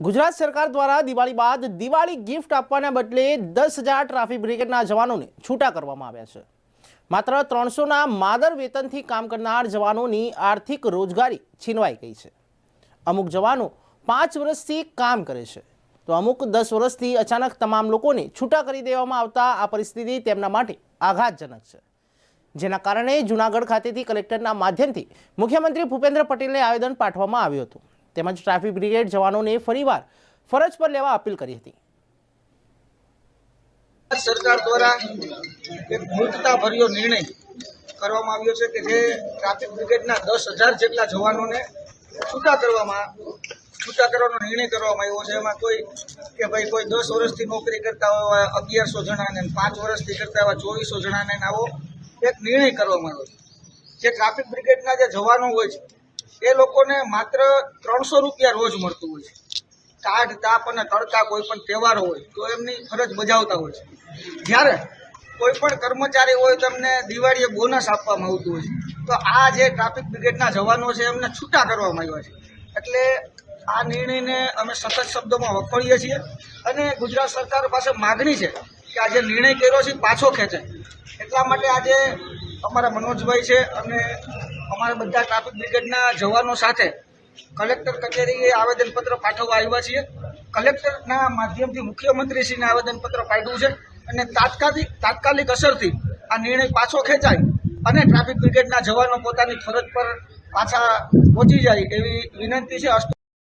ગુજરાત સરકાર દ્વારા દિવાળી બાદ દિવાળી ગિફ્ટ આપવાના બદલે દસ હજાર ટ્રાફિક બ્રિગેડના જવાનોને છૂટા કરવામાં આવ્યા છે. માત્ર ત્રણસોના માદર વેતનથી કામ કરનાર જવાનોની આર્થિક રોજગારી છીનવાઈ ગઈ છે. અમુક જવાનો પાંચ વર્ષથી કામ કરે છે. તો અમુક દસ વર્ષથી અચાનક તમામ લોકોને છૂટા કરી દેવામાં આવતા આ પરિસ્થિતિ તેમના માટે આઘાતજનક છે. જેના કારણે જૂનાગઢ ખાતેથી કલેક્ટરના માધ્યમથી મુખ્યમંત્રી ભૂપેન્દ્ર પટેલને આવેદન પાઠવવામાં આવ્યું હતું. તેમજ ટ્રાફિક બ્રિગેડ જવાનોને ફરીવાર ફરજ પર લેવા અપીલ કરી હતી. સરકાર દ્વારા એક મૂર્ખતા ભર્યો નિર્ણય કરવામાં આવ્યો છે કે જે ટ્રાફિક બ્રિગેડના દસ હજાર જેટલા જવાનોને છૂટા કરવામાં, છૂટા કરવાનો નિર્ણય કરવામાં આવ્યો છે. એમાં કોઈ કે ભાઈ કોઈ દસ વર્ષથી નોકરી કરતા હોય અગિયારસો જણાને પાંચ વર્ષથી કરતા હોય ચોવીસો જણાને આવો એક નિર્ણય કરવામાં આવ્યો છે. જે ટ્રાફિક બ્રિગેડના જે જવાનો હોય છે એ લોકોને માત્ર ત્રણસો રૂપિયા રોજ મળતું હોય છે. કાઢ, તાપ અને તડકા કોઈ પણ તહેવારો હોય તો એમની ફરજ બજાવતા હોય છે. જ્યારે કોઈ પણ કર્મચારી હોય તમને દિવાળીએ બોનસ આપવામાં આવતું હોય છે. તો આ જે ટ્રાફિક બ્રિગેડના જવાનો છે, એમને છૂટા કરવામાં આવ્યા છે. એટલે આ નિર્ણયને અમે સતત શબ્દોમાં વખોડીએ છીએ અને ગુજરાત સરકાર પાસે માગણી છે કે આ જે નિર્ણય કર્યો છે પાછો ખેંચે એટલા માટે આજે અમારા મનોજભાઈ છે અને અમારા બધા ટ્રાફિક બ્રિગેડના જવાનો સાથે કલેક્ટર કચેરીએ આવેદનપત્ર પાઠવવા આવ્યા છીએ. કલેક્ટરના માધ્યમથી મુખ્યમંત્રીશ્રીને આવેદનપત્ર પાઠવ્યું છે અને તાત્કાલિક તાત્કાલિક અસરથી આ નિર્ણય પાછો ખેંચાય અને ટ્રાફિક બ્રિગેડના જવાનો પોતાની ફરજ પર પાછા પહોંચી જાય એવી વિનંતી છે.